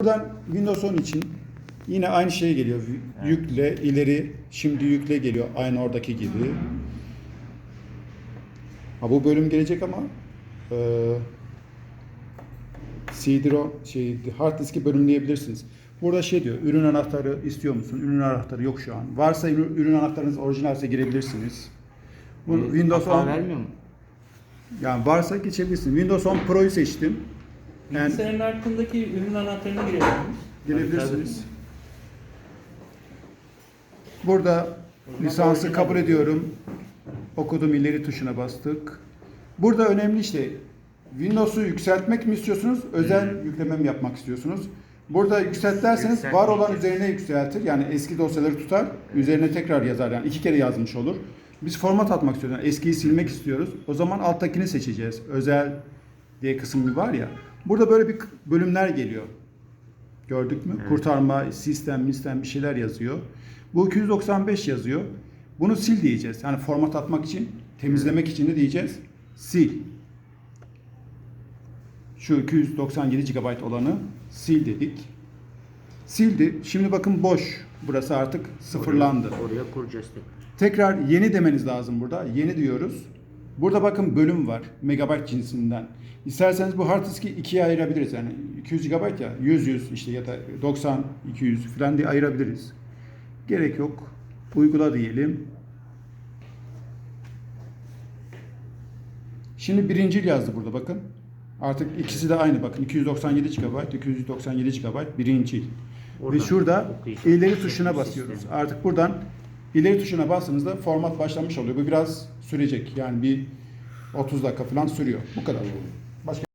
Buradan Windows 10 için yine aynı şey geliyor. Yükle, ileri, şimdi yükle geliyor. Aynı oradaki gibi. Ha, bu bölüm gelecek ama e, CD-ROM, şey, hard diski bölümleyebilirsiniz. Burada şey diyor, ürün anahtarı istiyor musun? Ürün anahtarı yok şu an. Varsa ürün, anahtarınız orijinalse girebilirsiniz. Bu Ee, Windows hata 10, vermiyor mu? yani varsa geçebilirsin. Windows 10 Pro'yu seçtim. Bilgisayarın altındaki ürün anahtarına girelim. girebilirsiniz. Burada lisansı kabul ediyorum. Okudum ileri tuşuna bastık. Burada önemli işte Windows'u yükseltmek mi istiyorsunuz? Özel yükleme mi yapmak istiyorsunuz? Burada yükselt derseniz var olan üzerine yükseltir. Yani eski dosyaları tutar. Üzerine tekrar yazar. Yani iki kere yazmış olur. Biz format atmak istiyoruz. Yani eskiyi silmek istiyoruz. O zaman alttakini seçeceğiz. Özel diye kısım var ya. Burada böyle bir bölümler geliyor. Gördük mü? Kurtarma, sistem, sistem bir şeyler yazıyor. Bu 295 yazıyor. Bunu sil diyeceğiz. Yani format atmak için, temizlemek için de diyeceğiz. Sil. Şu 297 GB olanı sil dedik. Sildi. Şimdi bakın boş. Burası artık sıfırlandı. Oraya, oraya kuracağız tekrar. Tekrar yeni demeniz lazım burada. Yeni diyoruz. Burada bakın bölüm var. Megabayt cinsinden. İsterseniz bu hard diski ikiye ayırabiliriz. Yani 200 GB ya 100 100 işte ya da 90 200 falan diye ayırabiliriz. Gerek yok. Uygula diyelim. Şimdi birincil yazdı burada bakın. Artık ikisi de aynı bakın. 297 GB, 297 GB birincil. Ve şurada ileri tuşuna basıyoruz. Artık buradan ileri tuşuna bastığınızda format başlamış oluyor. Bu biraz sürecek. Yani bir 30 dakika falan sürüyor. Bu kadar. Başka